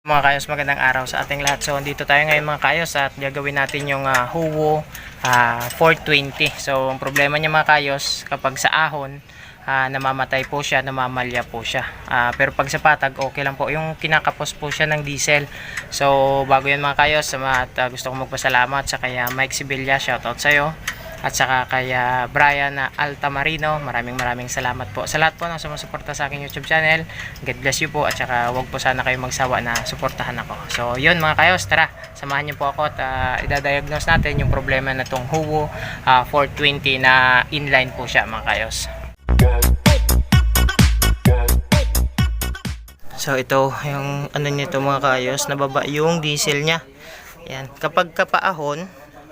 Mga kayos, magandang araw sa ating lahat. So, dito tayo ngayon mga kayos at gagawin natin yung uh, Huwo ah, 420. So, ang problema niya mga kayos, kapag sa ahon, ah, namamatay po siya, namamalya po siya. Ah, pero pag sa patag, okay lang po. Yung kinakapos po siya ng diesel. So, bago yan mga kayos, at ah, gusto kong magpasalamat sa kaya Mike Sibilia, shoutout sa'yo at saka kay ah, Brian Altamarino. Maraming maraming salamat po sa lahat po ng sumusuporta sa aking YouTube channel. God bless you po at saka wag po sana kayo magsawa na suportahan ako. So yun mga kayos, tara samahan niyo po ako at ah, idadiagnose natin yung problema na tong Huwo ah, 420 na inline po siya mga kayos. So ito yung ano nito mga kayos, nababa yung diesel niya. Yan, kapag kapaahon,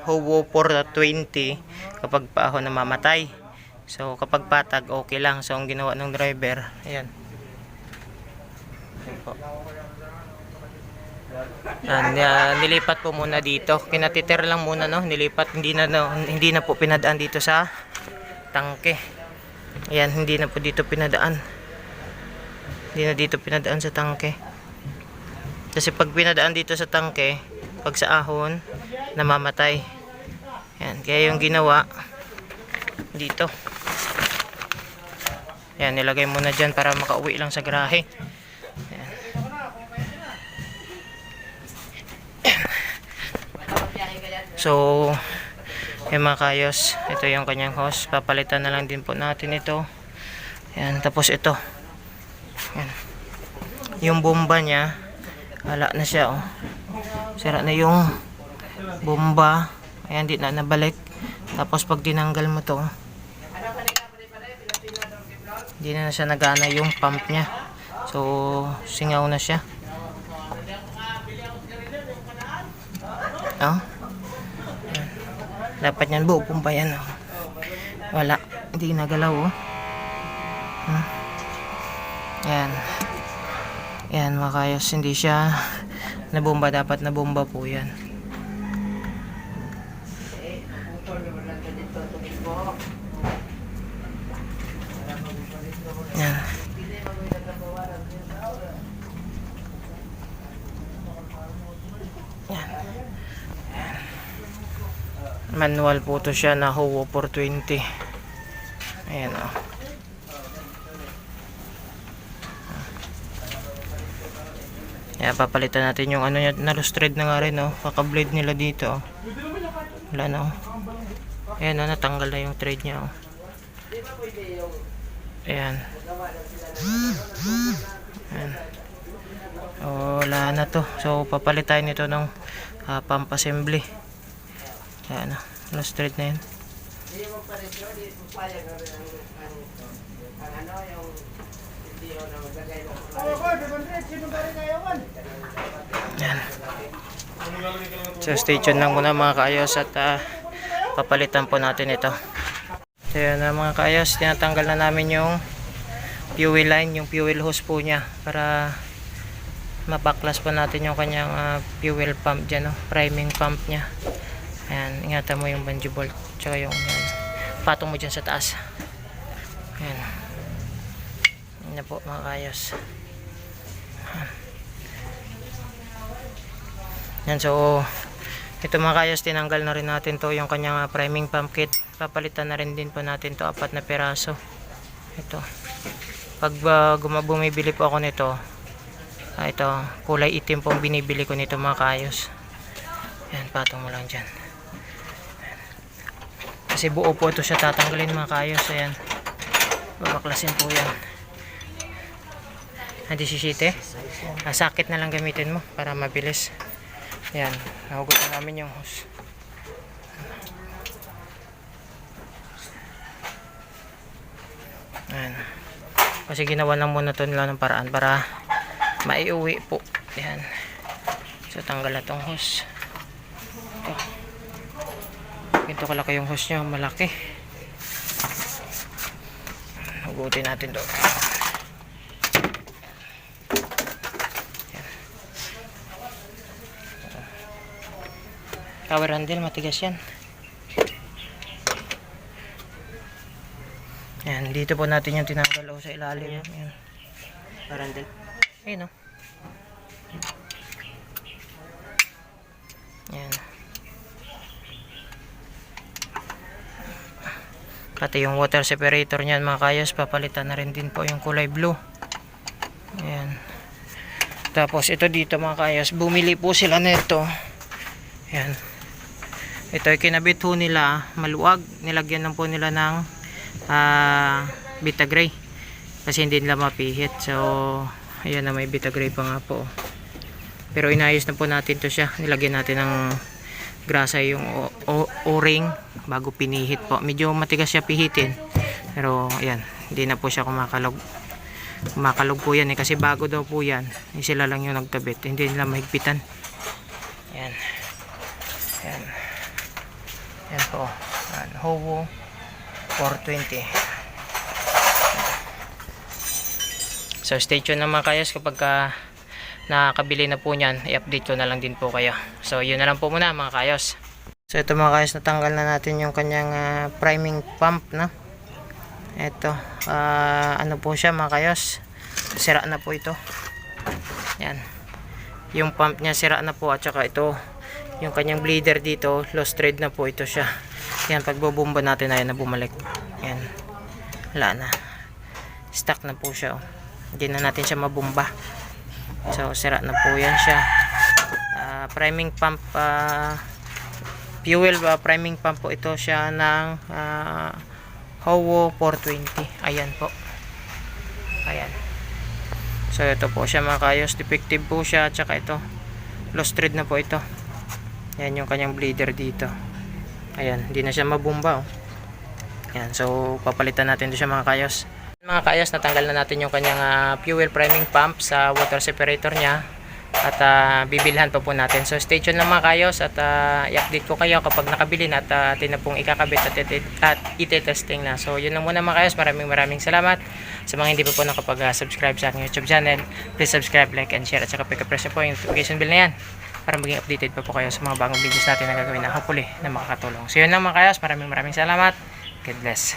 Huwo 420 kapag paahon namamatay. So kapag patag okay lang. So ang ginawa ng driver, ayan. Ayan. Yan, ah, nilipat po muna dito. Kinatiter lang muna no, nilipat hindi na no, hindi na po pinadaan dito sa tangke. Ayan, hindi na po dito pinadaan. Hindi na dito pinadaan sa tangke. Kasi pag pinadaan dito sa tangke, pag sa ahon, namamatay. Kaya yung ginawa dito. Yan, nilagay muna dyan para makauwi lang sa garahe. So, yung mga kayos, ito yung kanyang hose. Papalitan na lang din po natin ito. Yan, tapos ito. Yan. Yung bomba niya, wala na siya, oh. Sira na yung bomba. Ayan, di na nabalik. Tapos pag tinanggal mo to, hindi na siya nagana yung pump niya. So, singaw na siya. Oh. Dapat yan buo pumpa yan. Oh. Wala. Hindi nagalaw. Oh. Hmm. Yan. Yan, makayos. Hindi siya nabomba. Dapat nabomba po. Yan. Manual po to siya na Huwo 420. Ayan o. Kaya papalitan natin yung ano niya, na-thread na nga rin oh. Kaka-blade nila dito oh. Wala na oh. Ayan oh, natanggal na yung thread niya oh. Ayan. Ayan. Oh, wala na to. So, papalitan nito ng ah, pump assembly. Ayan na. No straight na yan. Ayan. So, stay tuned lang muna mga kaayos at ah, papalitan po natin ito. So yun na mga kaayos, tinatanggal na namin yung fuel line, yung fuel hose po niya para mapaklas pa natin yung kanyang ah, fuel pump dyan, no? priming pump niya. Ayan, ingatan mo yung bungee bolt, tsaka yung yan, patong mo dyan sa taas. Ayan. Ayan na po mga kaayos. Yan, so ito mga kayos, tinanggal na rin natin to yung kanyang ah, priming pump kit. Papalitan na rin din po natin to apat na piraso. Ito. Pag uh, bumibili po ako nito, ah, ito, kulay itim po ang binibili ko nito mga kayos. Yan, patong mo lang dyan. Kasi buo po ito siya tatanggalin mga kayos. Ayan. Babaklasin po yan. Hindi sisite. Ah, sakit na lang gamitin mo para mabilis. Yan, nahugot na namin yung hose. Yan. Kasi ginawa lang muna ito nila ng paraan para maiuwi po. Yan. So, tanggal na itong hose. Ito. Ito kalaki yung hose nyo. Malaki. Hugutin natin doon. Power handle, matigas yan. Yan, dito po natin yung tinanggal o sa ilalim. Yan. Power handle. Ayun o. Pati yung water separator niyan mga kayos, papalitan na rin din po yung kulay blue. Ayan. Tapos ito dito mga kayos, bumili po sila nito. Ayan. Ito ay kinabit ho nila, maluwag. Nilagyan lang po nila ng ah, Vita Gray. Kasi hindi nila mapihit. So, ayan na may Vita Gray pa nga po. Pero inayos na po natin to siya. Nilagyan natin ng grasa yung o-ring bago pinihit po. Medyo matigas siya pihitin. Pero ayan, hindi na po siya kumakalog. Kumakalog po yan eh kasi bago daw po yan. Eh, sila lang yung nagtabit. Hindi nila mahigpitan. Ayan. Ayan. Ayan po. Ayan. Howo 420. So stay tuned naman kayo kapag ka nakakabili na po niyan, i-update ko na lang din po kayo. So yun na lang po muna mga kayos. So ito mga kayos, natanggal na natin yung kanyang ah, priming pump na. Ito, ah, ano po siya mga kayos. Sira na po ito. Yan. Yung pump niya sira na po at saka ito, yung kanyang bleeder dito, lost thread na po ito siya. Yan, pagbubumba natin ayun na bumalik. Yan. Wala na. Stuck na po siya. Oh. Hindi na natin siya mabumba. So, sira na po yan siya. Ah, priming pump, ah, fuel ah, priming pump po ito siya ng ah, Howo 420. Ayan po. Ayan. So, ito po siya mga kayos. Defective po siya. Tsaka ito. Lost thread na po ito. Yan yung kanyang bleeder dito. Ayan. Hindi na siya mabumba. Oh. Ayan. So, papalitan natin ito siya mga kayos. Mga kayos, natanggal na natin yung kanyang ah, fuel priming pump sa water separator niya. At ah, bibilhan pa po natin. So, stay tuned lang mga kayos at ah, i-update ko kayo kapag nakabili na at uh, atin na pong ikakabit at, at, ite-testing na. So, yun lang muna mga kayos. Maraming maraming salamat. Sa mga hindi pa po nakapag-subscribe sa aking YouTube channel, please subscribe, like, and share. At saka press niyo po yung notification bell na yan para maging updated pa po kayo sa mga bagong videos natin na gagawin na hopefully na makakatulong. So, yun lang mga kayos. Maraming maraming salamat. God bless.